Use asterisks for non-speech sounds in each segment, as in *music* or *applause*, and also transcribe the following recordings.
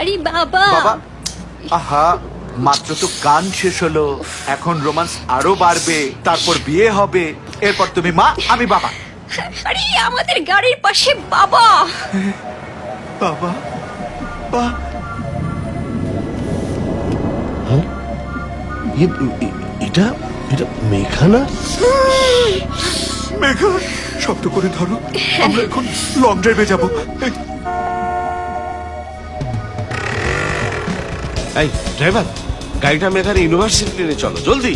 আরে বাবা। আহা মাত্র তো গান শেষ হলো। এখন রোমান্স আরও বাড়বে তারপর বিয়ে হবে। এরপর তুমি মা আমি বাবা। আরে আমাদের গাড়ির পাশে বাবা। বাবা বা। এ- এটা এটা মেঘা না মেঘা শব্দ করে ধরো। আমরা এখন লং ড্রাইভে যাব। এই ড্রাইভার গাড়িটা মেঘার ইউনিভার্সিটি নিয়ে চলো জলদি।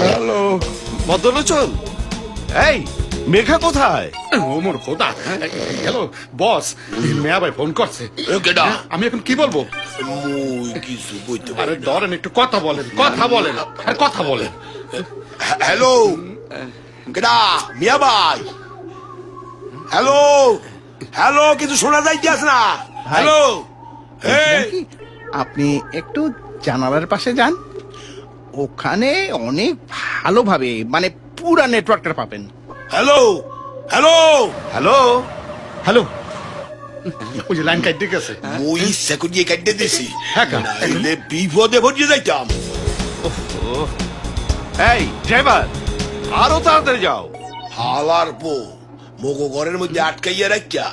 হ্যালো মদলোচন এই মেঘা কোথায়? ও মোর খোদা হ্যালো বস মেয়া ভাই ফোন করছে। আমি এখন কি বলব? মুই কিছু বলতে পারি আরে ধরেন একটু কথা বলেন কথা বলেন আরে কথা বলেন। হ্যালো কেডা মিয়া ভাই? হ্যালো হ্যালো কিছু শোনা যাইতেছে না? হ্যালো আপনি একটু জানালার পাশে যান। ওখানে অনেক ভালোভাবে মানে পুরা নেটওয়ার্কটা পাবেন। হ্যালো হ্যালো হ্যালো হ্যালো ওই যে লাইন কাটতে গেছে। মুই ইচ্ছা করিয়ে কাটতে দিছি। হ্যাঁ? নাইলে বিপদে ভরিয়ে যাইতাম। এই ড্রাইভার আরও তাড়াতাড়ি যাও। হালার পো মগো ঘরের মধ্যে আটকাইয়া রাখিয়া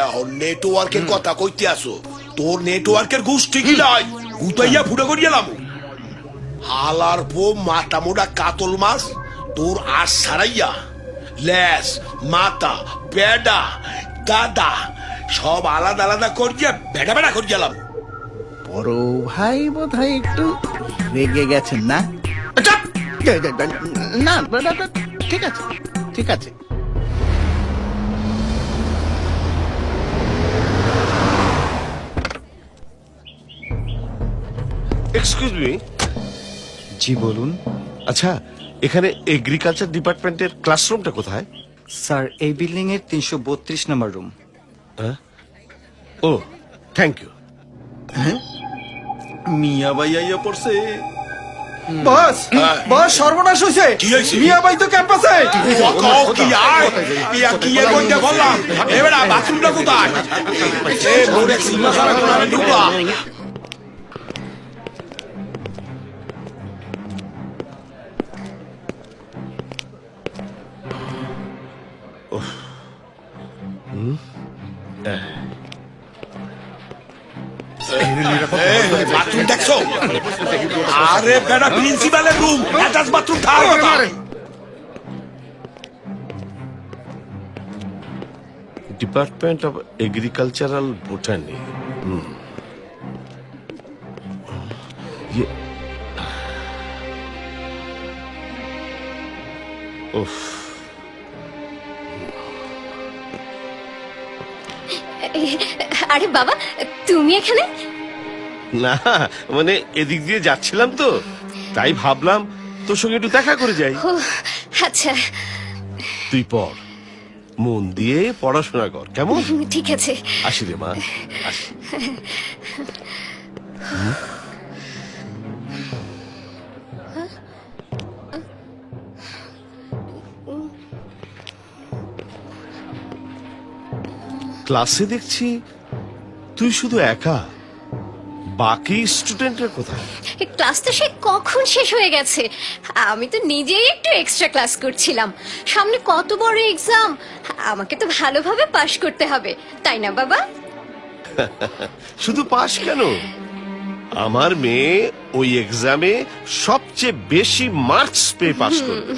এখন নেটওয়ার্কের কথা কইতে আসো। তোর নেটওয়ার্কের গোষ্ঠী কি নাই। গুতাইয়া ফুটে করিয়ালাম হালার পো মাটা মোটা কাতল মাছ তোর আশ ছাড়াইয়া লেস মাথা বেডা দাদা সব আলাদা আলাদা করিয়া বেডা বেডা করিয়ালাম বড় ভাই বোধ হয় একটু রেগে গেছেন না? না না, না, না, ঠিক আছে ঠিক আছে। এক্সকিউজ মি জি বলুন। আচ্ছা এখানে এগ্রিকালচার ডিপার্টমেন্টের ক্লাসরুমটা কোথায়? স্যার এই বিল্ডিং এর তিনশো বত্রিশ নম্বর রুম। ও থ্যাংক ইউ মিয়া ভাই আইয়া পড়ছে। বস বস সর্বনাশ হইছে? মিয়া ভাই তো ক্যাম্পাসে। কও কি আয়? ইয়া কি এর মধ্যে বললাম? এবারে বাথরুমটা কোথায়? এ সিনেমা সারা কোনারে ঢুকা বাথরুম দেখছ আরে বেটা প্রিন্সিপালের রুম অ্যাটাচ বাথরুম থাকার ডিপার্টমেন্ট অফ এগ্রিকালচারাল বোটানি উফ আরে বাবা তুমি এখানে? না মানে এদিক দিয়ে যাচ্ছিলাম তো। তাই ভাবলাম তোর সঙ্গে একটু দেখা করে যাই। আচ্ছা। তুই পড়। মন দিয়ে পড়াশোনা কর কেমন? ঠিক আছে। আসি রে মা আসি। *laughs* ক্লাসে দেখছি তুই শুধু একা। বাকি স্টুডেন্টের কোথায়? ক্লাস তো সে কখন শেষ হয়ে গেছে? আমি তো নিজেই একটু এক্সট্রা ক্লাস করছিলাম। সামনে কত বড় এক্সাম আমাকে তো ভালোভাবে পাশ করতে হবে। তাই না বাবা? *laughs* শুধু পাশ কেন? আমার মেয়ে ওই এক্সামে সবচেয়ে বেশি মার্কস পেয়ে পাশ করবে।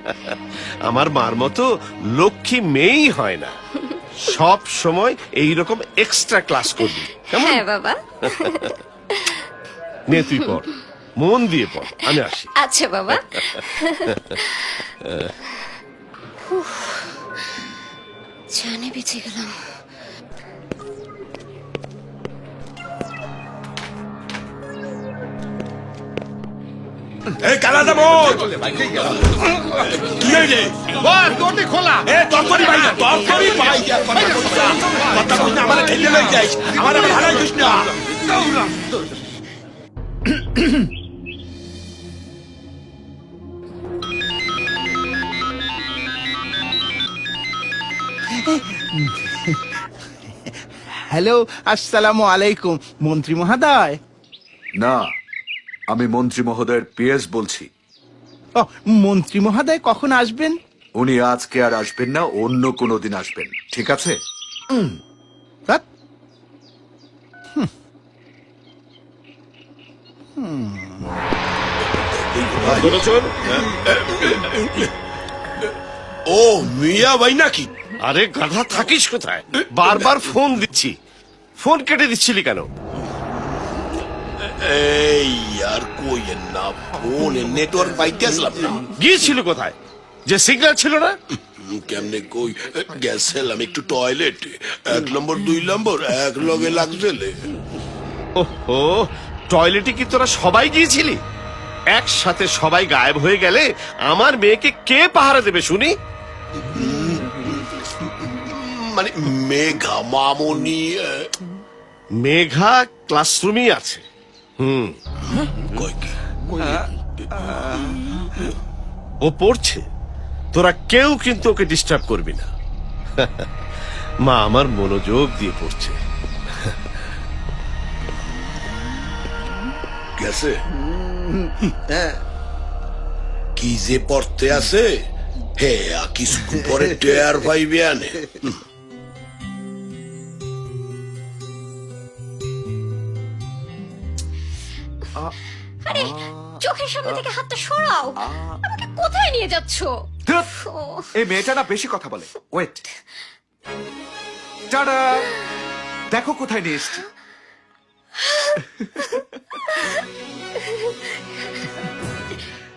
*laughs* আমার মার মতো লক্ষ্মী মেয়েই হয় না। সব সময় এই রকম এক্সট্রা ক্লাস করবি। কেমন? হ্যাঁ বাবা। নে তুই পড়। মন দিয়ে পড়। আমি আসি। আচ্ছা বাবা। *laughs* জানে বেঁচে গেলাম। এই কালা যাব কি হইলে? দৌড়ি খোলা। এ তরকারি ভাই তরকারি ভাই কথা আমার লই যাইস। আমার আবার হারাই দিস না। হ্যালো আসসালামু আলাইকুম মন্ত্রী মহোদয়। না। আমি মন্ত্রী মহোদয়ের পিএস বলছি। ও মন্ত্রী মহোদয় কখন আসবেন? উনি আজকে আর আসবেন না অন্য কোনো দিন আসবেন। ঠিক আছে? ধ্যাৎ, বলেছেন ও মিয়া ভাই নাকি? আরে গাধা থাকিস কোথায়? বারবার ফোন দিচ্ছি। ফোন কেটে দিচ্ছিলি কেন? এই আর না ফোনে নেটওয়ার্ক না। গিয়েছিল কোথায়? যে সিগন্যাল ছিল না? কেমনে কই? গেছিলাম একটু টয়লেট এক নম্বর দুই নম্বর এক লগে ওহো টয়লেটে কি তোরা সবাই গিয়েছিলি? একসাথে সবাই গায়েব হয়ে গেলে আমার মেয়েকে কে পাহারা দেবে শুনি? মানে মেঘা মামনি মেঘা ক্লাসরুমই আছে। ও পড়ছে। তোরা কেউ কিন্তু ওকে ডিস্টার্ব করবি না। মা আমার মনোযোগ দিয়ে পড়ছে। গেছে? কি যে পড়তে আছে হে কিছু পরে টেয়ার পাইবে আনে। আরে চোখের সামনে থেকে হাতটা সরাও আমাকে কোথায় নিয়ে যাচ্ছো ও, এই মেয়েটা না বেশি কথা বলে ওয়েট টাটা দেখো কোথায় নিয়ে এসছি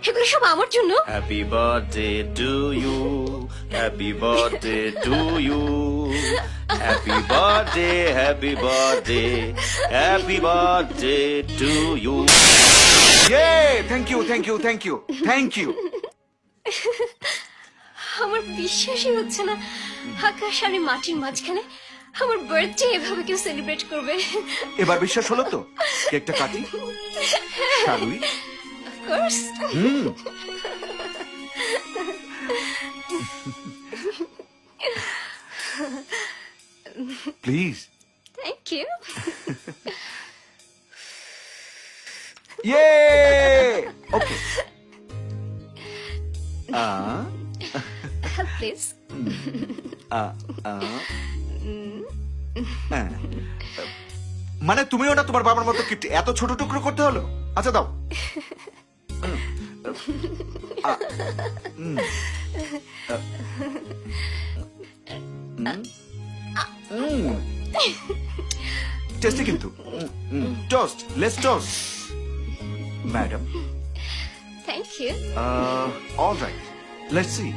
এগুলো সব আমার জন্য Happy birthday to you. Happy birthday to you. Happy birthday, happy birthday, happy birthday to you. ইয়ে thank you thank you thank you thank you আমার বিশ্বাসই হচ্ছে না। আকাশ আর এই মাটির মাঝখানে আমার বার্থডে এভাবে কেউ সেলিব্রেট করবে। এবার বিশ্বাস হলো তো? কেকটা কাটি। শালুই। কোর্স প্লিজ থ্যাংক ইউ ইয়ে ওকে প্লিজ মানে তুমিও না তোমার বাবার মতো কিপ্টে এত ছোট টুকরো করতে হলো? আচ্ছা দাও। *laughs* টেস্টি কিন্তু. Toast let's toast madam. *laughs* Thank you. Uh, all right. Let's see.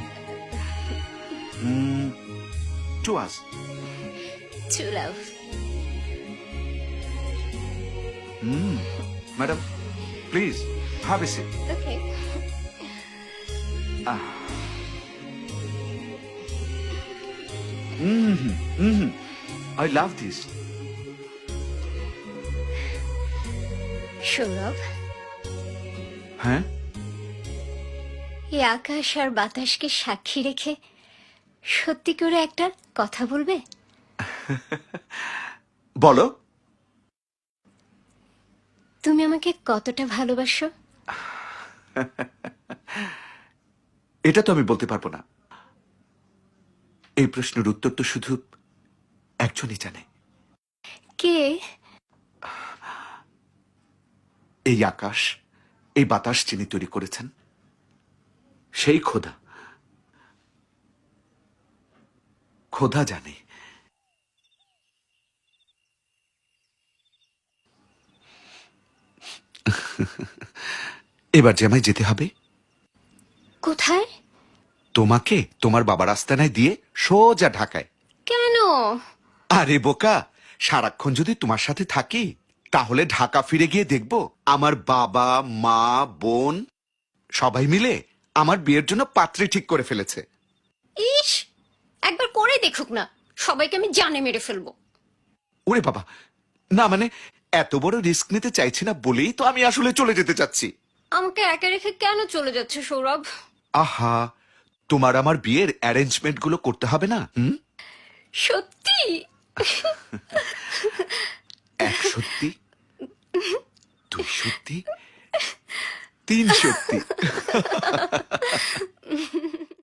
Mm, two us. Too love. Mm, madam, please, have a seat. Okay. Ah. Mm-hmm, mm-hmm. I love this. Sure, love. হ্যাঁ? এই আকাশ আর বাতাসকে সাক্ষী রেখে সত্যি করে একটা কথা বলবে? *laughs* বলো। তুমি আমাকে কতটা ভালোবাসো? *laughs* এটা তো আমি বলতে পারব না। এই প্রশ্নের উত্তর তো শুধু একজনই জানে। কে? এই আকাশ। এই বাতাস যিনি তৈরি করেছেন সেই খোদা। খোদা জানে। এবার যে আমায় যেতে হবে। কোথায়? তোমাকে তোমার বাবার আস্তানায় দিয়ে সোজা ঢাকায়। কেন? আরে বোকা সারাক্ষণ যদি তোমার সাথে থাকি তাহলে ঢাকা ফিরে গিয়ে দেখব আমার বাবা মা বোন সবাই মিলে আমার বিয়ের জন্য পাত্রী ঠিক করে ফেলেছে। ইস একবার করে দেখুক না সবাইকে আমি জানে মেরে ফেলব। ওরে বাবা না মানে এত বড় রিস্ক নিতে চাইছি না বলেই তো আমি আসলে চলে যেতে চাচ্ছি। আমাকে একা রেখে কেন চলে যাচ্ছে সৌরভ? আহা তোমার আমার বিয়ের অ্যারেঞ্জমেন্টগুলো করতে হবে না হুম? সত্যি? *laughs* এক সত্যি? দুই সত্যি? তিন সত্যি?